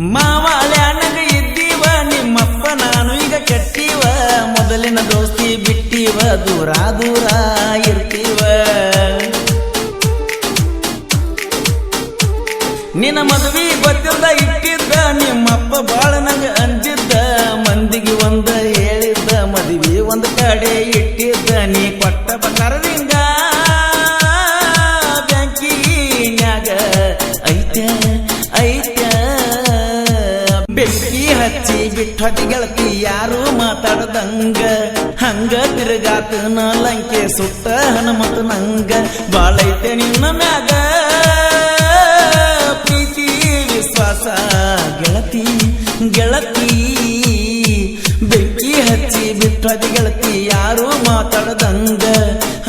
ಮಾವಾಳ್ಯಾನಗ ಇದ್ದೀವ, ನಿಮ್ಮಪ್ಪ ನಾನು ಈಗ ಕೆಟ್ಟಿವ. ಮೊದಲಿನ ದೋಸ್ತಿ ಬಿಟ್ಟಿವ, ದೂರ ದೂರ ಇರ್ತೀವ. ನಿನ್ನ ಮದುವೆ ಗೊತ್ತಿದ್ದ ಇಟ್ಟಿದ್ದ, ನಿಮ್ಮಪ್ಪ ಬಾಳ ನಂಗ ಅಂಜಿದ್ದ. ಮಂದಿಗೆ ಒಂದ ಹೇಳಿದ್ದ, ಮದುವೆ ಒಂದು ಕಡೆ ಇಟ್ಟಿದ್ದ. ನೀ ಕೊಟ್ಟ ಬಕರದಿಂಗ ಬ್ಯಾಂಕಿನ್ಯಾಗ ಐತ ಐತ. ಬೆಂಕಿ ಹಚ್ಚಿ ಬಿಟ್ಟು ಗೆಳತಿ ಯಾರು ಮಾತಾಡದಂಗ. ಹಂಗ ತಿರುಗಾತ ಲಂಕೆ ಸುತ್ತ ಹನುಮತ ನಂಗ. ಬಾಳೈತೆ ನಿನ್ನ ಮ್ಯಾಗ ಪ್ರೀತಿ, ವಿಶ್ವಾಸ, ಗೆಳತಿ ಗೆಳತಿ. ಬೆಂಕಿ ಹಚ್ಚಿ ಬಿಟ್ಟು ಗೆಳತಿ ಯಾರು ಮಾತಾಡದಂಗ.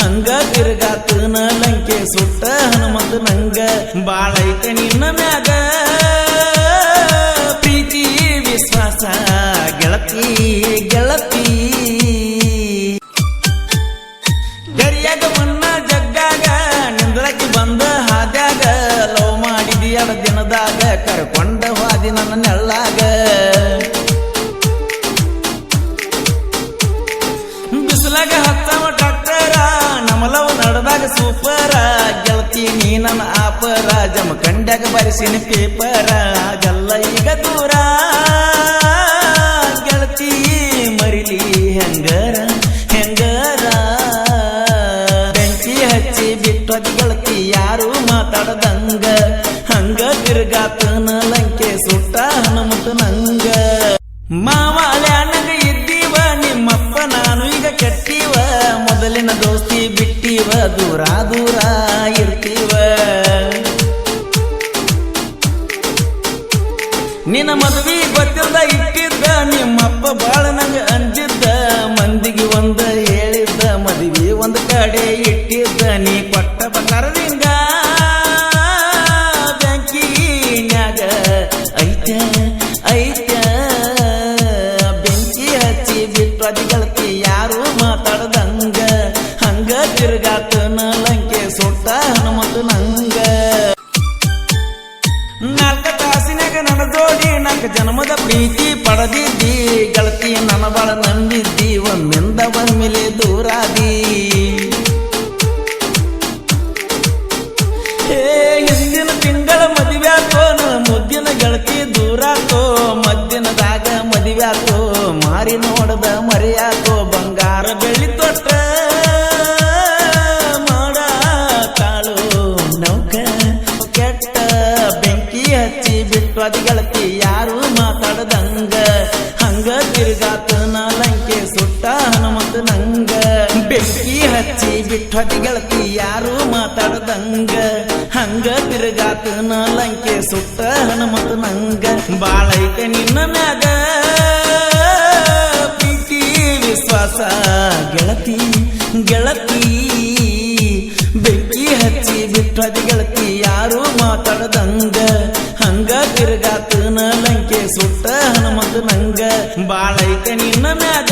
ಹಂಗ ತಿರುಗಾತ ಲಂಕೆ ಸುತ್ತ ಹನುಮತ ನಂಗ. ಬಾಳೈತೆ ನಿನ್ನ ಮ್ಯಾಗ ವಿಶ್ವಾಸ, ಗೆಳತಿ ಗೆಳತಿ. ಗರಿಯಾಗ ಮಣ್ಣ ಜಗ್ಗಾಗ, ನಿಂದ್ರಕ್ಕೆ ಬಂದ ಹಾದ್ಯಾಗ, ಲವ್ ಮಾಡಿದಿ ಎಡ ದಿನದಾಗ, ಕರ್ಕೊಂಡ ಹಾದಿ ನನ್ನ ನೆಳ್ಳಾಗ. ಬಿಸಿಲಾಗ ಹತ್ತವ ಡಾಕ್ಟರ, ನಮಲವ ನಡೆದಾಗ ಸೂಪರ. ಗೆಳತಿ, ನೀ ನನ್ನ ಆಪರ ಜಮ ಕಂಡ್ಯಾಗ ಬರಿಸಿನ ಪೇಪರ ಆಗಲ್ಲ ಈಗ ದೂರ. ಗೆಳತಿ ಯಾರು ಮಾತಾಡದಂಗ? ಹಂಗ ತಿರುಗಾತನ ಲಂಕೆ ಸುಟ್ಟ ಹನುಮಂತ ನಂಗ. ಮಾವಾಳ್ಯಾನಗ ಇದ್ದೀವ, ನಿಮ್ಮಪ್ಪ ನಾನು ಈಗ ಕೆಟ್ಟಿವ. ಮೊದಲಿನ ದೋಸ್ತಿ ಬಿಟ್ಟಿವ, ದೂರ ದೂರ ಇರ್ತೀವ. ನಿನ್ನ ಮದುವೆ ಗೊತ್ತಿಲ್ದ ಇಟ್ಟಿದ್ದ, ನಿಮ್ಮಪ್ಪ ಬಾಳ ನಂಗೆ ಅಂಜಿದ್ದ. ಮಂದಿಗೆ ಒಂದ ಹೇಳಿದ್ದ, ಮದುವೆ ಒಂದು ಕಡೆ ಇಟ್ಟಿದ್ದ. ಗೆಳತಿ ಯಾರು ಮಾತಾಡದಂಗ? ಹಂಗ ತಿರುಗಾತನ ಲಂಕೆ ಸುಟ್ಟ ಹನುಮಂತ ನಂಗ. ನಾಲ್ಕ ತಾಸಿನಾಗ ನಡೆದೋಡಿ ನಾಲ್ಕು ಜನ್ಮದ ಪ್ರೀತಿ ಪಡೆದಿದ್ದಿ. ಗೆಳತಿ ನನ್ನ ಬಾಳ ನಂಬಿದ್ದಿ, ಒಮ್ಮಿಂದ ಒಮ್ಮೆಲೆ ದೂರಾದಿ. ಹಿಂದಿನ ತಿಂಗಳ ಮದುವ್ಯಾಕೋ ನನ್ನ ಮುದ್ದಿನ ಗೆಳತಿ ದೂರಾಕೋ ಮದ್ದಿನದಾಗ ಮದುವ್ಯಾಕೋ ಮಾರಿ ನೋಡದ ಮರೆಯಾಕೋ ಬಂಗಾರ ಬೆಳಿ ತೊಟ್ಟ ಮಾಡ ಕಾಳು ನೌಕ. ಕೆಟ್ಟ ಬೆಂಕಿ ಹಚ್ಚಿ ಬಿಟ್ಟು ಅದ ಗೆಳತಿ ಯಾರು ಮಾತಾಡದಂಗ. ಹಂಗ ತಿರುಗಾತನ ಲಂಕೆ ಸುಟ್ಟ ಹನುಮಂತ ನಂಗ. ಬೆಂಕಿ ಹಚ್ಚಿ ಬಿಟ್ಟು ಅದ ಗೆಳತಿ ಯಾರು ಮಾತಾಡದಂಗ. ಹಂಗ ತಿರುಗಾತನ ಲಂಕೆ ಸುಟ್ಟ ಹನುಮಂತ ನಂಗ. ಬಾಳೈತೆ ನಿನ್ನ ಮ್ಯಾಗ. ವಿಶ್ವಾಸ ಗೆಳತಿ ಗೆಳತಿ. ಬೆಂಕಿ ಹಚ್ಚಿ ಬಿಟ್ಟು ಗೆಳತಿ, ಯಾರು ಮಾತಾಡದಂಗ. ಹಂಗ ತಿರುಗಾತನ ಲಂಕೆ ಸುಟ್ಟ ಹನುಮಂತ ನಂಗ ಬಾಳೈತೆ ನಿನ್ನ ಮ್ಯಾಗ.